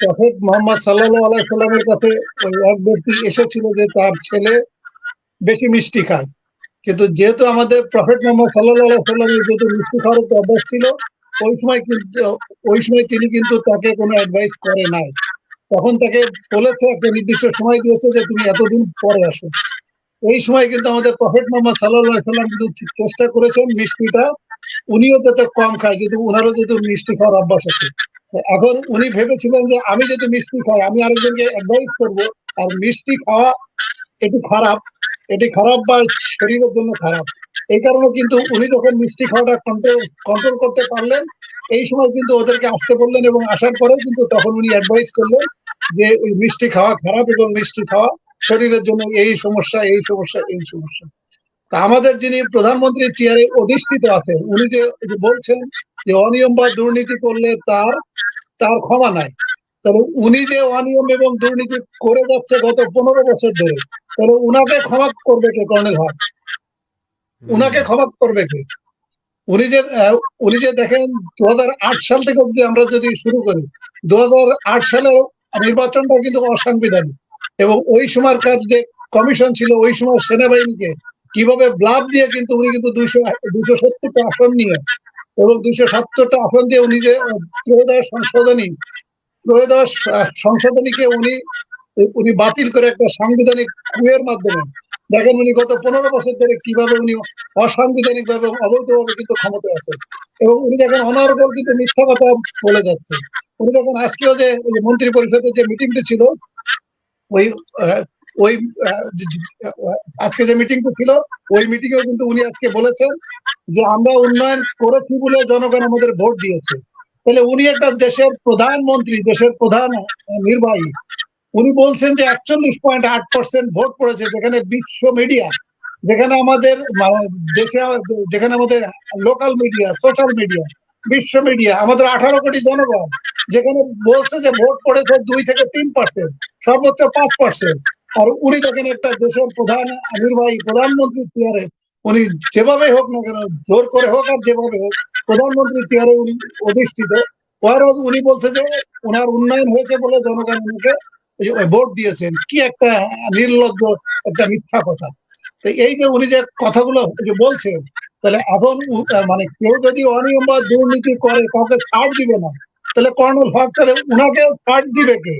Prophet Mohammad সাল্লাহ আলাইসাল্লামের কাছে এক ব্যক্তি এসেছিল যে তার ছেলে বেশি মিষ্টি কিন্তু যেহেতু আমাদের প্রফেট মোহাম্মদ সাল্লাহ আলাইসাল্লামের যেহেতু মিষ্টি খাওয়ার একটা অভ্যাস ছিল, ওই সময় কিন্তু, ওই সময় তিনি কিন্তু তাকে কোনো অ্যাডভাইস করে নাই। তখন তাকে বলেছে, একটা নির্দিষ্ট সময় দিয়েছে যে তুমি এতদিন পরে আসো। এই সময় কিন্তু আমাদের প্রফেট মোহাম্মদ সাল্লাহ সাল্লাম কিন্তু চেষ্টা করেছেন মিষ্টিটা, উনিও যাতে কম খায়, যেহেতু ওনারও যেহেতু মিষ্টি খাওয়ার অভ্যাস আছে। এখন উনি ভেবেছিলেন যে আমি যদি মিষ্টি খাই, আমি আরেকজনকে অ্যাডভাইস করব, আর মিষ্টি খাওয়া এটি খারাপ এটি খারাপ বা শরীরের জন্য খারাপ। এই কারণে কিন্তু উনি যখন মিষ্টি খাওয়াটা কন্ট্রোল কন্ট্রোল করতে পারলেন, এই সময় কিন্তু ওদেরকে আসতে বললেন এবং আসার পরেও কিন্তু তখন উনি অ্যাডভাইস করলেন যে, ওই মিষ্টি খাওয়া খারাপ এবং মিষ্টি খাওয়া শরীরের জন্য এই সমস্যা এই সমস্যা এই সমস্যা। তা আমাদের যিনি প্রধানমন্ত্রীর চেয়ারে অধিষ্ঠিত আছেন, উনি যে বলছেন যে, অনিয়ম বা দুর্নীতি করলে তার তার ক্ষমা নাই। তবে উনি যে অনিয়ম এবং দুর্নীতি করে যাচ্ছে গত পনেরো বছর ধরে তাহলে উনাকে ক্ষমা করবে কে, কর্নেল হক উনাকে ক্ষমা করবে কে? উনি যে উনি যে দেখেন দু সাল থেকে অব্দি আমরা যদি শুরু করি দু সালের নির্বাচনটা কিন্তু অসাংবিধানিক। এবং ওই সময়ের কাজ যে কমিশন ছিল, ওই সময় সেনাবাহিনীকে কীভাবে ব্লাব দিয়ে কিন্তু উনি কিন্তু দুইশো দুইশো সত্তরটা আসন নিয়ে এবং দুইশো সত্তরটা আসন দিয়ে উনি যে ত্রয়োদশ সংশোধনী, ত্রয়োদশ সংশোধনীকে উনি উনি বাতিল করে একটা সাংবিধানিক কুয়ের মাধ্যমে, দেখেন উনি গত পনেরো বছর ধরে কীভাবে উনি অসাংবিধানিক ভাবে অবৈধভাবে কিন্তু ক্ষমতায় আছে এবং উনি দেখেন অনর্গল কিন্তু মিথ্যা কথা বলে যাচ্ছে। উনি দেখেন আজকেও যে মন্ত্রী পরিষদের যে মিটিংটি ছিল, ওই ওই আজকে যে মিটিংটা ছিল, ওই মিটিংয়েও কিন্তু উনি আজকে বলেছেন যে আমরা উন্নয়ন করেছি বলে জনগণ আমাদের ভোট দিয়েছে। তাহলে উনি একটা দেশের প্রধানমন্ত্রী, দেশের প্রধান নির্বাহী। উনি বলছেন যে একচল্লিশ পয়েন্ট আট পার্সেন্ট ভোট পড়েছে যেখানে বিশ্ব মিডিয়া, যেখানে আমাদের দেশে, যেখানে আমাদের লোকাল মিডিয়া, সোশ্যাল মিডিয়া, বিশ্ব মিডিয়া, আমাদের আঠারো কোটি জনগণ, যেখানে বলছে যে ভোট পড়েছে দুই থেকে তিন পার্সেন্ট, সর্বোচ্চ পাঁচ পার্সেন্ট। আর উনি দেখেন একটা দেশের প্রধান নির্বাহী প্রধানমন্ত্রী চেয়ারে উনি যেভাবে হোক না কেন, জোর করে হোক আর যেভাবে হোক, প্রধানমন্ত্রী চেয়ারে উনি অধিষ্ঠিত। উনি বলছে যে ওনার উন্নয়ন হয়েছে বলে জনগণ উনাকে ভোট দিয়েছেন। কি একটা নির্লজ্জ একটা মিথ্যা কথা। এই যে উনি যে কথাগুলো বলছেন, তাহলে এখন মানে কেউ যদি অনিয়ম বা দুর্নীতি করে, কাউকে ছাড় দিবে না, তাহলে কর্নেল হক তাহলে উনাকেও ছাড় দিবে কে?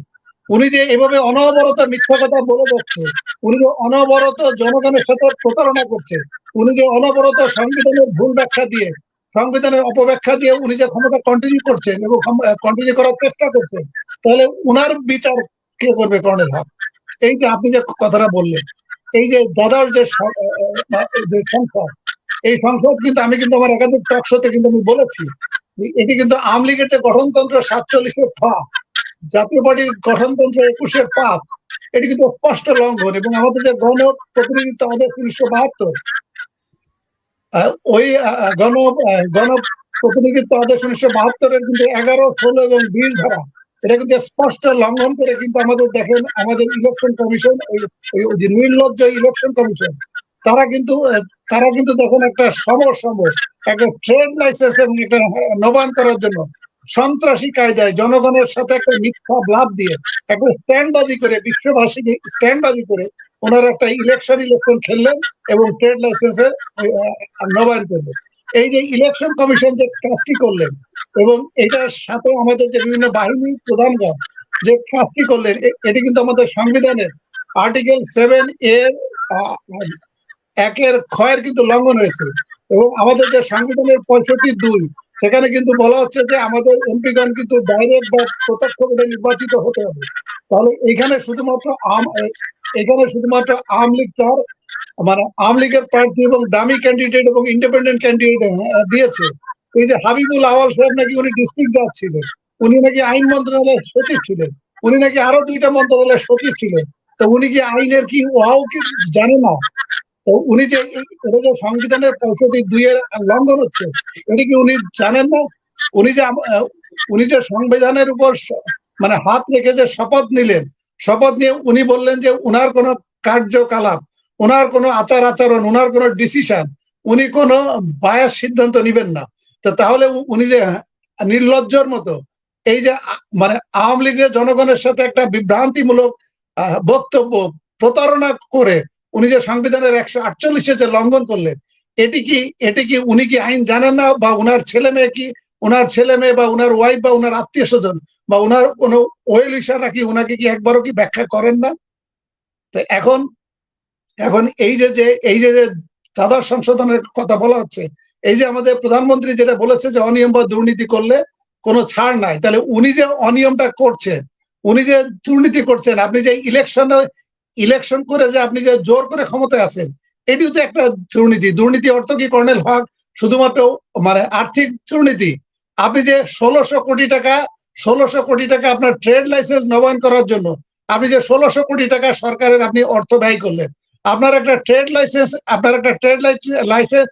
উনি যে এভাবে অনবরত মিথ্যা কথা বলে যাচ্ছে, উনি যে অনবরত জনগণের সাথে প্রতারণা করছে উনি যে অনবরত সংবিধানের ভুল ব্যাখ্যা দিয়ে, সংবিধানের অপব্যাখ্যা দিয়ে উনি যে ক্ষমতা কন্টিনিউ করছেন এবং কন্টিনিউ করার চেষ্টা করছেন, তাহলে উনার বিচার কে করবে কর্নেল হক এই যে আপনি যে কথাটা বললেন, এই যে দাদার যে সংসদ, এই সংসদ কিন্তু আমি কিন্তু আমার একাধিক টক শোতে কিন্তু আমি বলেছি এটি কিন্তু আওয়ামী লীগের যে গঠনতন্ত্র সাতচল্লিশের ফা জাতীয় পার্টির গঠনতন্ত্র একুশের পাপ এটি কিন্তু স্পষ্ট লঙ্ঘন এবং আমাদের যে গণ প্রতিনিধিত্ব আমাদের উনিশশো বাহাত্তর ওই গণ গণ প্রতিনিধিত্ব আদেশ উনিশশো বাহাত্তরের কিন্তু এগারো, ষোলো এবং বিশ ধারা। এটা কিন্তু স্পষ্ট লঙ্ঘন করে কিন্তু আমাদের দেখেন, আমাদের ইলেকশন কমিশন নির্লজ্জ ইলেকশন কমিশন তারা কিন্তু তারা কিন্তু তখন একটা সম সম, একটা ট্রেড লাইসেন্স এবং একটা নবায়ন করার জন্য সন্ত্রাসী কায়দায় জনগণের সাথে একটা মিথ্যা লাভ দিয়ে, একটা স্ট্যান্ডবাজি করে, বিশ্ববাসীকে স্ট্যান্ডবাজি করে ওনারা একটা ইলেকশন ইলেকশন খেললেন এবং ট্রেড লাইসেন্সের নবায়ন করলেন। এই যে ইলেকশন কমিশন যে কাজটি করলেন এবং এটার সাথে আমাদের যে বিভিন্ন বাহিনী প্রধানগণ যে কাজটি করলেন এটি কিন্তু আমাদের সংবিধানের আর্টিকেল সেভেন এর একের ক্ষয়ের কিন্তু লঙ্ঘন হয়েছে। এবং আমাদের যে সংবিধানের পঁয়ষট্টি দুই সেখানে কিন্তু বলা হচ্ছে যে আমাদের এমপিগণ কিন্তু ডাইরেক্ট বা প্রত্যক্ষভাবে নির্বাচিত হতে হবে। তাহলে এখানে শুধুমাত্র আম এখানে শুধুমাত্র আওয়ামী লীগ তার মানে আওয়ামী লীগের প্রার্থী এবং দামি ক্যান্ডিডেট এবং ইন্ডিপেন্ডেন্ট ক্যান্ডিডেট দিয়েছে। এই যে হাবিবুল আওয়াল সাহেব নাকি উনি ডিস্ট্রিক্ট জাজ ছিলেন, উনি নাকি আইন মন্ত্রণালয়ের সচিব ছিলেন, উনি নাকি আরও দুইটা মন্ত্রণালয়ের সচিব ছিলেন। তো উনি কি আইনের কি ওয়াও কি জানে না? তো উনি যে এটা যে সংবিধানের পঁয়ষট্টি দুইয়ের লঙ্ঘন হচ্ছে, এটা কি উনি জানেন না? উনি যে উনি যে সংবিধানের উপর মানে হাত রেখে যে শপথ নিলেন, শপথ নিয়ে উনি বললেন যে উনার কোনো কার্যকলাপ ওনার কোনো আচার আচরণ ওনার কোনো ডিসিশন উনি কোনো বায়াস সিদ্ধান্ত নিবেন না। তো তাহলে উনি যে নির্লজ্জর মতো এই যে মানে আওয়ামী লীগের জনগণের সাথে একটা বিভ্রান্তিমূলক বক্তব্য প্রতারণা করে উনি যে সংবিধানের একশো আটচল্লিশে যে লঙ্ঘন করলেন, এটি কি এটি কি উনি কি আইন জানেন না? বা উনার ছেলে মেয়ে কি, উনার ছেলে মেয়ে বা উনার ওয়াইফ বা উনার আত্মীয় স্বজন বা উনার কোনো ওয়েল ইশারা কি উনাকে কি একবারও কি ব্যাখ্যা করেন না? তো এখন এখন এই যে যে, এই যে যে চাঁদা সংশোধনের কথা বলা হচ্ছে, এই যে আমাদের প্রধানমন্ত্রী যেটা বলেছে যে অনিয়ম বা দুর্নীতি করলে কোনো ছাড় নাই, তাহলে উনি যে অনিয়মটা করছেন, উনি যে দুর্নীতি করছেন, আপনি যে ইলেকশনে ইলেকশন করে যে আপনি যে জোর করে ক্ষমতায় আছেন, এটিও তো একটা দুর্নীতি। দুর্নীতি অর্থ কি, কর্নেল হক? শুধুমাত্র মানে আর্থিক দুর্নীতি। আপনি যে ষোলোশো কোটি টাকা, ষোলোশো কোটি টাকা আপনার ট্রেড লাইসেন্স নবায়ন করার জন্য, আপনি যে ষোলোশো কোটি টাকা সরকারের আপনি অর্থ ব্যয় করলেন, আপনার একটা ট্রেড লাইসেন্স আপনার একটা ট্রেড লাইসেন্স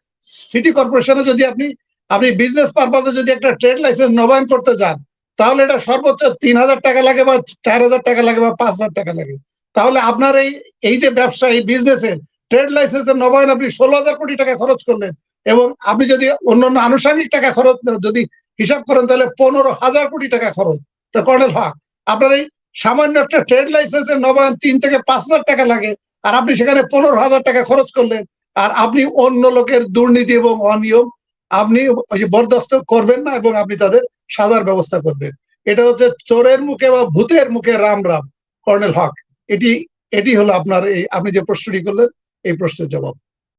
সিটি কর্পোরেশনে যদি আপনি আপনি বিজনেস পারপাসে যদি একটা ট্রেড লাইসেন্স নবায়ন করতে যান, তাহলে এটা সর্বোচ্চ তিন হাজার টাকা লাগে বা চার হাজার টাকা লাগে বা পাঁচ হাজার টাকা লাগে। তাহলে আপনার এই এই যে ব্যবসা এই বিজনেসের ট্রেড লাইসেন্সের নবায়ন আপনি ষোলো হাজার কোটি টাকা খরচ করলেন এবং আপনি যদি অন্যান্য আনুষঙ্গিক টাকা খরচ যদি হিসাব করেন তাহলে পনেরো হাজার কোটি টাকা খরচ। তো কর্নেল হক, আপনার এই সামান্য একটা ট্রেড লাইসেন্সের নবায়ন তিন থেকে পাঁচ হাজার টাকা লাগে আর আপনি সেখানে পনেরো হাজার টাকা খরচ করলেন আর আপনি অন্য লোকের দুর্নীতি এবং অনিয়ম আপনি বরদাস্ত করবেন না এবং আপনি তাদের সাজার ব্যবস্থা করবেন। এটা হচ্ছে চোরের মুখে বা ভূতের মুখে রাম রাম। কর্নেল হক। এটি এটি হলো আপনার এই আপনি যে প্রশ্নটি করলেন এই প্রশ্নের জবাব।